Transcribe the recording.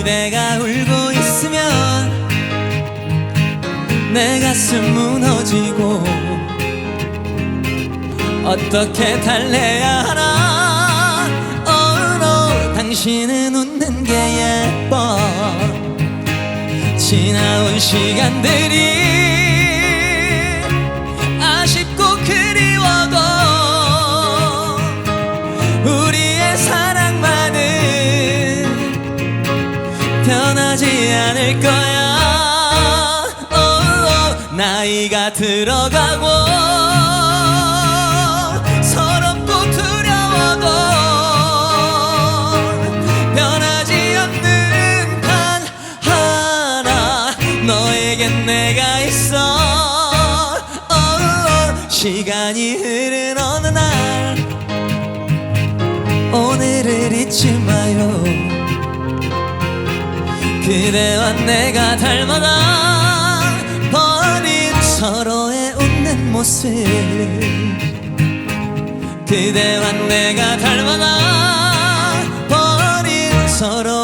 그대가 울고 있으면 내 가슴 무너지고 어떻게 달래야 하나? 어로 당신은 웃는 게 예뻐. 지나온 시간들이 변하지 않을 거야. 오, 오, 나이가 들어가고 서럽고 두려워도 변하지 않는 단 하나 너에겐 내가 있어. 오, 오, 시간이 흐른 어느 날 오늘을 잊지 마 그대와 내가 닮아가 버린 서로의 웃는 모습. 그대와 내가 닮아가 버린 서로